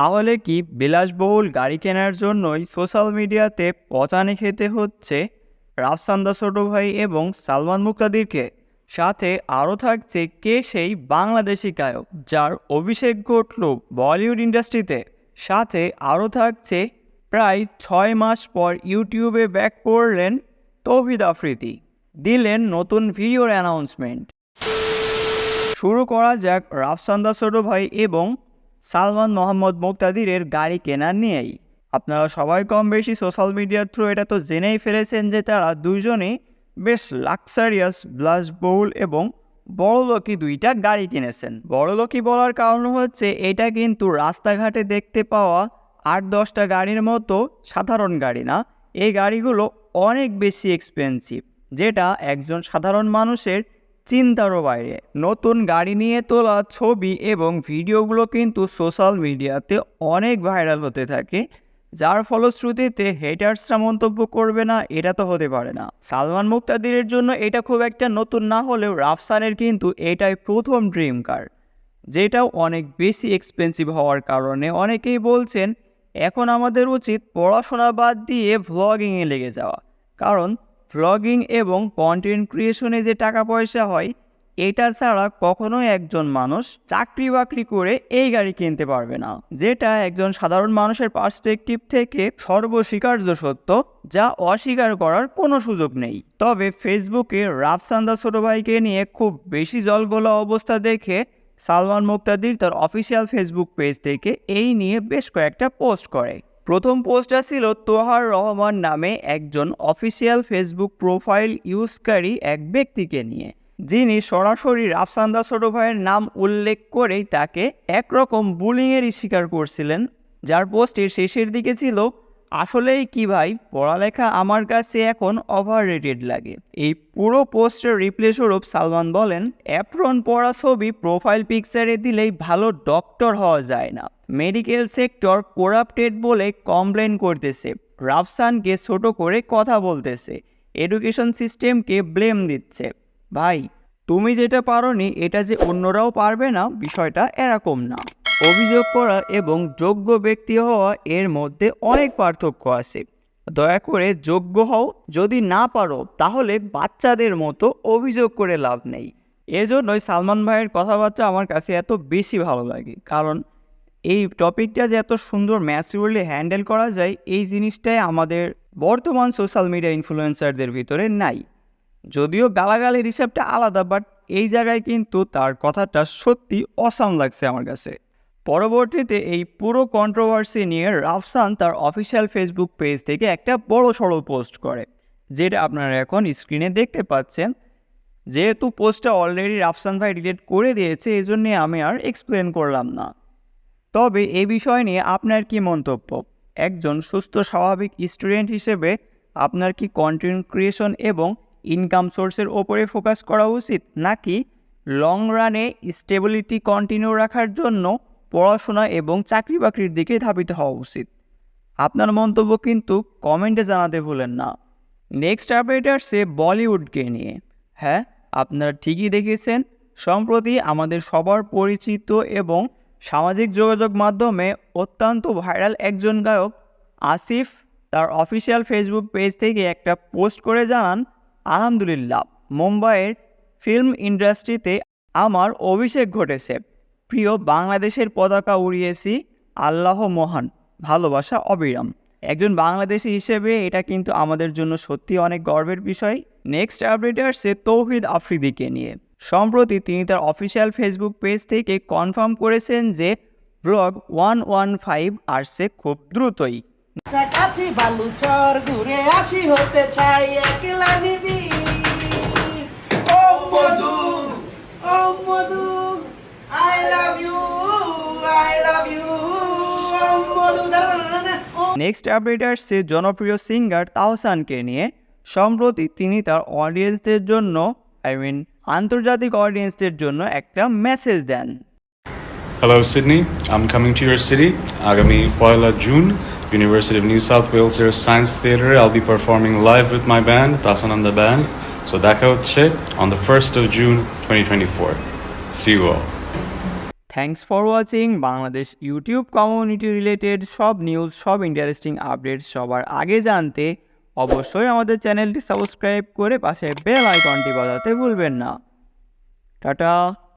তাহলে কি বিলাসবহুল গাড়ি কেনার জন্যই সোশ্যাল মিডিয়াতে পচানি খেতে হচ্ছে রাফসান্দা ছোট ভাই এবং সালমান মুক্তাদিরকে? সাথে আরও থাকছে কে সেই বাংলাদেশি গায়ক যার অভিষেক ঘটল বলিউড ইন্ডাস্ট্রিতে? সাথে আরও থাকছে প্রায় ছয় মাস পর ইউটিউবে ব্যাক করলেন তৌহিদ আফ্রিদি। দিলেন নতুন ভিডিওর অ্যানাউন্সমেন্ট। শুরু করা যাক রাফসান্দা ছোট ভাই এবং সালমান মোহাম্মদ মুক্তাদিরের গাড়ি কেনার নিয়েই। আপনারা সবাই কম বেশি সোশ্যাল মিডিয়ার থ্রু এটা তো জেনেই ফেলেছেন যে তারা দুইজনই বেশ লাক্সারিয়াস ব্লাস বিলাসবহুল এবং বড়লোকি দুইটা গাড়ি কিনেছেন। বড়লোকি বলার কারণ হচ্ছে এটা কিন্তু রাস্তাঘাটে দেখতে পাওয়া আট দশটা গাড়ির মতো সাধারণ গাড়ি না, এই গাড়িগুলো অনেক বেশি এক্সপেন্সিভ যেটা একজন সাধারণ মানুষের চিন্তারও বাইরে। নতুন গাড়ি নিয়ে তোলা ছবি এবং ভিডিওগুলো কিন্তু সোশ্যাল মিডিয়াতে অনেক ভাইরাল হতে থাকে, যার ফলশ্রুতিতে হেটার্সরা মন্তব্য করবে না, এটা তো হতে পারে না। সালমান মুক্তাদিরের জন্য এটা খুব একটা নতুন না হলেও রাফসানের কিন্তু এটাই প্রথম ড্রিম কার যেটাও অনেক বেশি এক্সপেন্সিভ হওয়ার কারণে অনেকেই বলছেন, এখন আমাদের উচিত পড়াশোনা বাদ দিয়ে ভ্লগিংয়ে লেগে যাওয়া। কারণ ভ্লগিং এবং কন্টেন্ট ক্রিয়েশনে যে টাকা পয়সা হয়, এটা ছাড়া কখনোই একজন মানুষ চাকরি বাকরি করে এই গাড়ি কিনতে পারবে না। যেটা একজন সাধারণ মানুষের পার্সপেক্টিভ থেকে সর্বস্বীকার্য সত্য, যা অস্বীকার করার কোনো সুযোগ নেই। তবে ফেসবুকে রাফসান্দা ছোট ভাইকে নিয়ে খুব বেশি জলগোলা অবস্থা দেখে সালমান মুক্তাদির তার অফিসিয়াল ফেসবুক পেজ থেকে এই নিয়ে বেশ কয়েকটা পোস্ট করে। প্রথম পোস্টটা ছিল তোহার রহমান নামে একজন অফিসিয়াল ফেসবুক প্রোফাইল ইউজকারী এক ব্যক্তিকে নিয়ে। যিনি সরাসরি রাফসান্দা ছোট ভাইয়ের নাম উল্লেখ করেই তাকে একরকম বুলিংয়েরই স্বীকার করছিলেন, যার পোস্টের শেষের দিকে ছিল আসলেই কি ভাই? পড়ালেখা আমার কাছে এখন ওভার লাগে। এই পুরো পোস্টের রিপ্লে স্বরূপ সালমান বলেন অ্যাপ্রন পড়া ছবি প্রোফাইল পিকচারে দিলেই ভালো ডক্টর হওয়া যায় না। মেডিকেল সেক্টর কোরাপ্টেড বলে কমপ্লেন করতেছে। রাফসানকে ছোট করে কথা বলতেছে। এডুকেশন সিস্টেমকে ব্লেম দিচ্ছে। ভাই, তুমি যেটা পারোনি, এটা যে অন্যরাও পারবে না, বিষয়টা এরকম না। অভিযোগ করা এবং যোগ্য ব্যক্তি হওয়া এর মধ্যে অনেক পার্থক্য আছে। দয়া করে যোগ্য হও, যদি না পারো, তাহলে বাচ্চাদের মতো অভিযোগ করে লাভ নেই। এজন্যই সালমান ভাইয়ের কথাবার্তা আমার কাছে এত বেশি ভালো লাগে, কারণ এই টপিকটা যে এত সুন্দর ম্যাচিউরলি হ্যান্ডেল করা যায়, এই জিনিসটাই আমাদের বর্তমান সোশ্যাল মিডিয়া ইনফ্লুয়েন্সারদের ভিতরে নাই। যদিও গালাগালির হিসাবটা আলাদা, বাট এই জায়গায় কিন্তু তার কথাটা সত্যি অসাম লাগছে আমার কাছে। পরবর্তীতে এই পুরো কন্ট্রোভার্সি নিয়ে রাফসান তার অফিসিয়াল ফেসবুক পেজ থেকে একটা বড় সড়ো পোস্ট করে, যেটা আপনারা এখন স্ক্রিনে দেখতে পাচ্ছেন। যেহেতু পোস্টটা অলরেডি রাফসান ভাই ডিলিট করে দিয়েছে, এই জন্যে আমি আর এক্সপ্লেন করলাম না। তবে এই বিষয় নিয়ে আপনার কি মন্তব্য? একজন সুস্থ, স্বাভাবিক স্টুডেন্ট হিসেবে আপনার কি কন্টেন্ট ক্রিয়েশন এবং ইনকাম সোর্সের ওপরে ফোকাস করা উচিত? নাকি লং রানে স্টেবিলিটি কন্টিনিউ রাখার জন্য পড়াশোনা এবং চাকরি বাকরির দিকে ধাবিত হওয়া উচিত। আপনার মন্তব্য কিন্তু কমেন্টে জানাতে ভুলেন না। নেক্সট আপডেট আসছে বলিউডকে নিয়ে। হ্যাঁ আপনারা ঠিকই দেখেছেন, সম্প্রতি আমাদের সবার পরিচিত এবং সামাজিক যোগাযোগ মাধ্যমে অত্যন্ত ভাইরাল একজন গায়ক আসিফ তার অফিসিয়াল ফেসবুক পেজ থেকে একটা পোস্ট করে জানান, আলহামদুলিল্লাহ, মুম্বাইয়ের ফিল্ম ইন্ডাস্ট্রিতে আমার অভিষেক ঘটেছে। প্রিয় বাংলাদেশের পতাকা উড়িয়েছি, আল্লাহ মহান, ভালোবাসা অবিরাম। একজন বাংলাদেশি হিসেবে এটা কিন্তু আমাদের জন্য সত্যি অনেক গর্বের বিষয়। নেক্সট আপডেট আসছে তৌহিদ আফ্রিদিকে নিয়ে। সম্প্রতি তিনি তার অফিসিয়াল ফেসবুক পেজ থেকে কনফার্ম করেছেন যে ব্লগ ওয়ান ওয়ান ফাইভ আসছে খুব দ্রুতই। আসি হতে চাই নেক্সট আপডেট আসছে জনপ্রিয় সিঙ্গার তাহসানকে নিয়ে সম্প্রতি তিনি তার অডিয়েন্সদের জন্য আই মিন আন্তর্জাতিক অডিয়েন্সদের জন্য একটা মেসেজ দেন Hello, Sydney. I'm coming to your city. Agami Poila June, University of New South Wales এর Science Theatre. I'll be performing live with my band, Tasananda Band. So দেখা হচ্ছে on the 1st of June 2024. See you all. Thanks for watching Bangladesh YouTube community related সব news সব interesting update সবার আগে জানতে অবশ্যই আমাদের চ্যানেলটি সাবস্ক্রাইব করে পাশে বেল আইকনটি বাজাতে ভুলবেন না। টাটা।